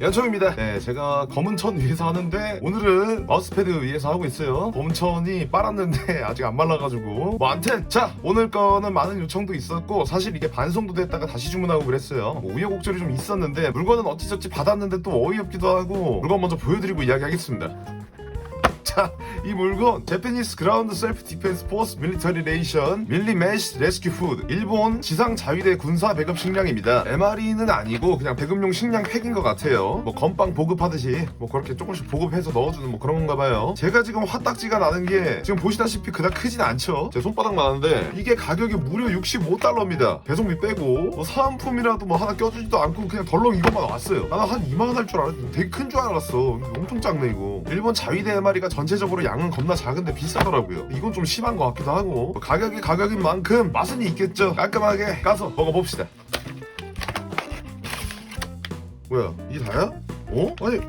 연총입니다. 네, 제가 검은 천 위에서 하는데 오늘은 마우스패드 위에서 하고 있어요. 검은 천이 빨았는데 아직 안 말라가지고 뭐 암튼 자 오늘 거는 많은 요청도 있었고 사실 이게 반송도 됐다가 다시 주문하고 그랬어요. 뭐 우여곡절이 좀 있었는데 물건은 어찌저찌 받았는데 또 어이없기도 하고 물건 먼저 보여드리고 이야기하겠습니다. 자, 이 물건 제페니스 그라운드 셀프 디펜스 포스 밀리터리 레이션 밀리 메시 레스큐 푸드 일본 지상 자위대 군사 배급 식량입니다. MRE는 아니고 그냥 배급용 식량 팩인 것 같아요. 뭐 건빵 보급하듯이 뭐 그렇게 조금씩 보급해서 넣어주는 뭐 그런 건가 봐요. 제가 지금 화딱지가 나는 게 지금 보시다시피 그닥 크진 않죠. 제 손바닥만 하는데 이게 가격이 무려 65달러입니다. 배송비 빼고 뭐 사은품이라도 뭐 하나 껴주지도 않고 그냥 덜렁 이것만 왔어요. 나는 한 2만 원 할 줄 알았는데 되게 큰 줄 알았어. 엄청 작네 이거. 일본 자위대 MRE가 전 체적으로 양은 겁나 작은데 비싸더라고요. 이건 좀 심한 것 같기도 하고 뭐 가격이 가격인 만큼 맛은 있겠죠. 깔끔하게 까서 먹어봅시다. 뭐야 이게 다야? 어? 아니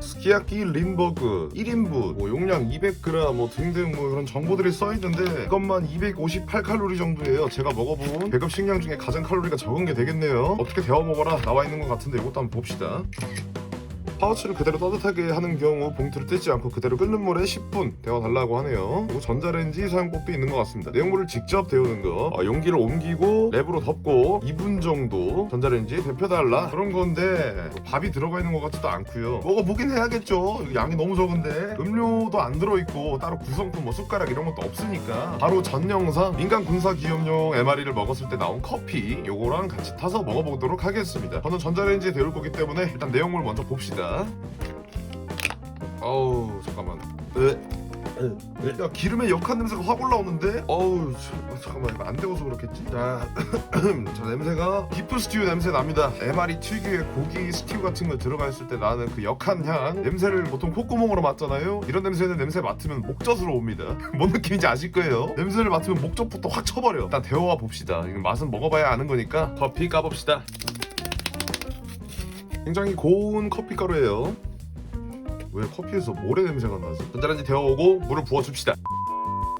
스키야키 림버그 1인분 뭐 용량 200g 뭐 등등 뭐 그런 정보들이 써있는데 이것만 258칼로리 정도예요 제가 먹어본 배급 식량 중에 가장 칼로리가 적은 게 되겠네요 어떻게 데워 먹어라 나와 있는 것 같은데 이것도 한번 봅시다 파우치를 그대로 따뜻하게 하는 경우 봉투를 뜯지 않고 그대로 끓는 물에 10분 데워달라고 하네요. 그리고 전자레인지 사용법도 있는 것 같습니다. 내용물을 직접 데우는 거, 어, 용기를 옮기고 랩으로 덮고 2분 정도 전자레인지에 데펴달라 그런 건데 밥이 들어가 있는 것 같지도 않고요. 먹어보긴 해야겠죠. 양이 너무 적은데 음료도 안 들어있고 따로 구성품 뭐 숟가락 이런 것도 없으니까 바로 전 영상 민간 군사 기업용 MRE를 먹었을 때 나온 커피 요거랑 같이 타서 먹어보도록 하겠습니다. 저는 전자레인지에 데울 거기 때문에 일단 내용물 먼저 봅시다. 어우 잠깐만. 으. 야 기름의 역한 냄새가 확 올라오는데? 어우 저- 잠깐만 이거 안 데워서 그렇겠지? 자, 저 냄새가 비프 스튜 냄새 납니다. MRE 특유의 고기 스튜 같은 거 들어가 있을 때 나는 그 역한 향 냄새를 보통 콧구멍으로 맡잖아요. 이런 냄새는 냄새 맡으면 목젖으로 옵니다. 뭔 느낌인지 아실 거예요. 냄새를 맡으면 목젖부터 확 쳐버려. 일단 데워와 봅시다. 이거 맛은 먹어봐야 아는 거니까 커피 까봅시다. 굉장히 고운 커피 가루예요. 왜 커피에서 모래 냄새가 나지? 전자레인지 데워오고 물을 부어줍시다.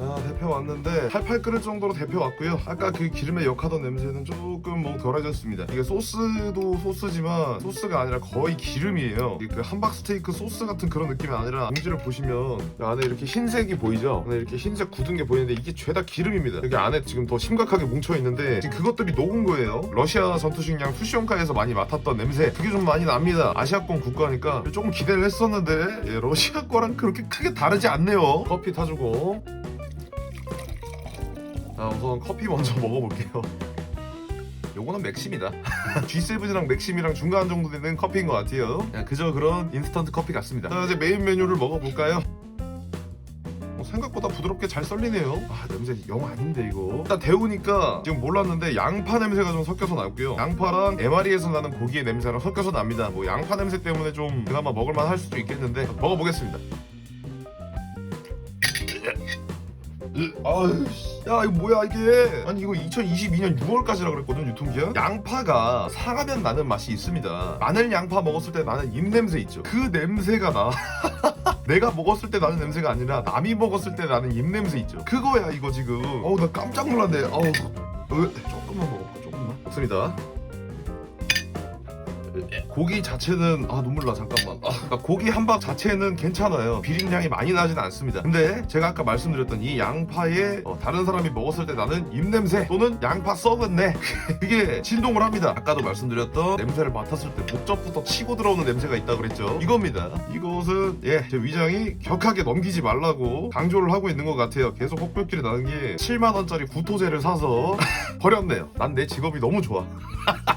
아 데펴왔는데 팔팔 끓을 정도로 데펴왔고요. 아까 그 기름에 역하던 냄새는 조금 뭐 덜해졌습니다. 이게 소스도 소스지만 소스가 아니라 거의 기름이에요. 그 함박 스테이크 소스 같은 그런 느낌이 아니라 봉지를 보시면 이 안에 이렇게 흰색이 보이죠? 안에 이렇게 흰색 굳은 게 보이는데 이게 죄다 기름입니다. 여기 안에 지금 더 심각하게 뭉쳐있는데 지금 그것들이 녹은 거예요. 러시아 전투식량 푸시온카에서 많이 맡았던 냄새. 그게 좀 많이 납니다. 아시아권 국가니까 조금 기대를 했었는데 예, 러시아 거랑 그렇게 크게 다르지 않네요. 커피 타주고 자 우선 커피 먼저 먹어볼게요. 요거는 맥심이다. G7이랑 맥심이랑 중간 정도 되는 커피인 것 같아요. 그냥 그저 그런 인스턴트 커피 같습니다. 자 이제 메인 메뉴를 먹어볼까요? 어, 생각보다 부드럽게 잘 썰리네요. 아 냄새 영 아닌데 이거. 일단 데우니까 지금 몰랐는데 양파 냄새가 좀 섞여서 나고요. 양파랑 MRE에서 나는 고기의 냄새랑 섞여서 납니다. 뭐 양파 냄새 때문에 좀 그나마 먹을만 할 수도 있겠는데 먹어보겠습니다. 아유, 씨. 야 이거 뭐야 이게? 아니 이거 2022년 6월까지라 그랬거든 유통기한. 양파가 상하면 나는 맛이 있습니다. 마늘 양파 먹었을 때 나는 입 냄새 있죠. 그 냄새가 나. 내가 먹었을 때 나는 냄새가 아니라 남이 먹었을 때 나는 입 냄새 있죠. 그거야 이거 지금. 어우 나 깜짝 놀랐네. 어우, 으, 조금만 먹어봐 조금만. 좋습니다. 고기 자체는 아 눈물 나 잠깐만. 아, 그러니까 고기 한박 자체는 괜찮아요. 비린향이 많이 나진 않습니다. 근데 제가 아까 말씀드렸던 이 양파에 어, 다른 사람이 먹었을 때 나는 입냄새 또는 양파 썩었네 그게 진동을 합니다. 아까도 말씀드렸던 냄새를 맡았을 때 목젖부터 치고 들어오는 냄새가 있다 그랬죠? 이겁니다. 이것은 예 제 위장이 격하게 넘기지 말라고 강조를 하고 있는 것 같아요. 계속 혹별길이 나는 게 7만원짜리 구토제를 사서 버렸네요. 난 내 직업이 너무 좋아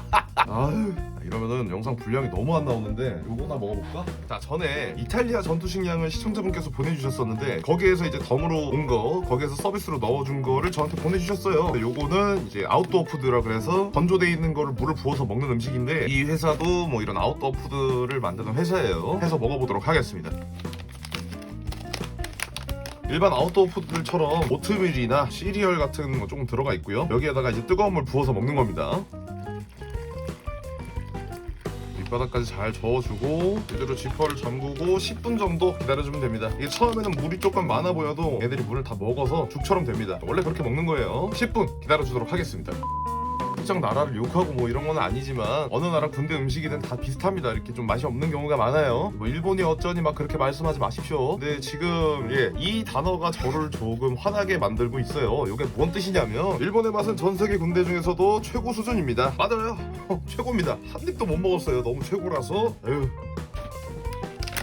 이러면은 영상 분량이 너무 안 나오는데 요거나 먹어볼까? 자 전에 이탈리아 전투식량을 시청자분께서 보내주셨었는데 거기에서 이제 덤으로 온 거 거기에서 서비스로 넣어준 거를 저한테 보내주셨어요. 요거는 이제 아웃도어 푸드라 그래서 건조돼 있는 거를 물을 부어서 먹는 음식인데 이 회사도 뭐 이런 아웃도어 푸드를 만드는 회사예요. 해서 먹어보도록 하겠습니다. 일반 아웃도어 푸드들처럼 오트밀이나 시리얼 같은 거 조금 들어가 있고요. 여기에다가 이제 뜨거운 물 부어서 먹는 겁니다 밑바닥까지 잘 저어주고 이대로 지퍼를 잠그고 10분 정도 기다려주면 됩니다. 이게 처음에는 물이 조금 많아 보여도 얘들이 물을 다 먹어서 죽처럼 됩니다. 원래 그렇게 먹는 거예요. 10분 기다려주도록 하겠습니다 특정 나라를 욕하고 뭐 이런 건 아니지만 어느 나라 군대 음식이든 다 비슷합니다. 이렇게 좀 맛이 없는 경우가 많아요. 뭐 일본이 어쩌니 막 그렇게 말씀하지 마십시오. 근데 지금 예, 이 단어가 저를 조금 화나게 만들고 있어요. 이게 뭔 뜻이냐면 일본의 맛은 전 세계 군대 중에서도 최고 수준입니다. 맞아요. 최고입니다. 한 입도 못 먹었어요. 너무 최고라서. 에휴.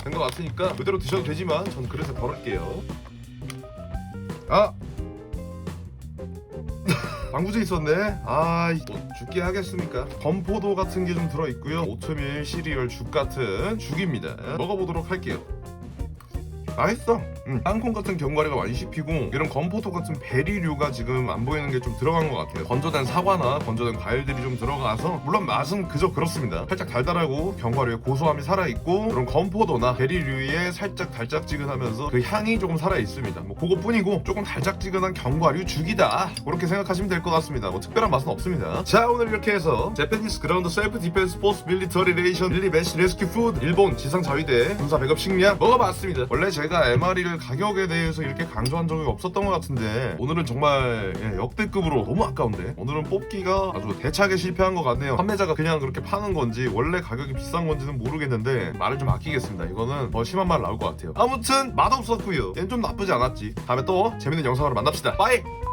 된것 같으니까 그대로 드셔도 되지만 전 그릇에 덜을게요. 아 방부제 있었네. 아, 또 죽게 하겠습니까? 건포도 같은 게 좀 들어 있고요. 오트밀, 시리얼, 죽 같은 죽입니다. 먹어보도록 할게요. 맛있어. 음, 땅콩 같은 견과류가 많이 씹히고 이런 건포도 같은 베리류가 지금 안 보이는 게 좀 들어간 것 같아요. 건조된 사과나 건조된 과일들이 좀 들어가서 물론 맛은 그저 그렇습니다. 살짝 달달하고 견과류의 고소함이 살아 있고 그런 건포도나 베리류에 살짝 달짝지근하면서 그 향이 조금 살아 있습니다. 뭐 그것뿐이고 조금 달짝지근한 견과류 죽이다 그렇게 생각하시면 될 것 같습니다. 뭐 특별한 맛은 없습니다. 자 오늘 이렇게 해서 제페니스 그라운드 셀프 디펜스 포스 밀리터리 레이션 릴리 메시 레스큐 푸드 일본 지상 자위대 군사 배급 식량 먹어봤습니다. 원래 제가 MRE를 가격에 대해서 이렇게 강조한 적이 없었던 것 같은데 오늘은 정말 예, 역대급으로 너무 아까운데 오늘은 뽑기가 아주 대차게 실패한 것 같네요. 판매자가 그냥 그렇게 파는 건지 원래 가격이 비싼 건지는 모르겠는데 말을 좀 아끼겠습니다. 이거는 더 심한 말 나올 것 같아요. 아무튼 맛없었고요. 얘는 좀 나쁘지 않았지. 다음에 또 재밌는 영상으로 만납시다. 빠이!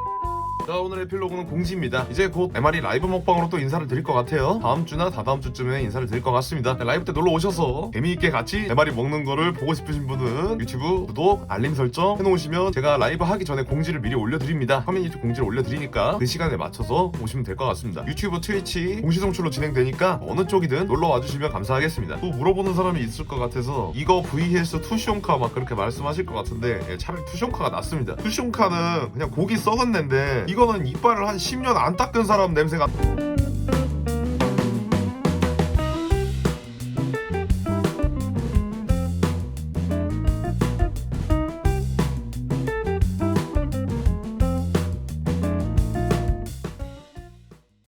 자 오늘 의 필로그는 공지입니다. 이제 곧 MR이 라이브 먹방으로 또 인사를 드릴 것 같아요. 다음 주나 다다음 주쯤에 인사를 드릴 것 같습니다. 라이브 때 놀러 오셔서 재미있게 같이 MR이 먹는 거를 보고 싶으신 분은 유튜브 구독 알림 설정 해놓으시면 제가 라이브 하기 전에 공지를 미리 올려드립니다. 커뮤니티 공지를 올려드리니까 그 시간에 맞춰서 오시면 될 것 같습니다. 유튜브 트위치 동시 송출로 진행되니까 어느 쪽이든 놀러 와주시면 감사하겠습니다. 또 물어보는 사람이 있을 것 같아서 이거 vs 투숑카 막 그렇게 말씀하실 것 같은데 예, 차라리 투숑카가 낫습니다. 투숑카는 그냥 고기 썩은 내인데 이거는 이빨을 한 10년 안 닦은 사람 냄새가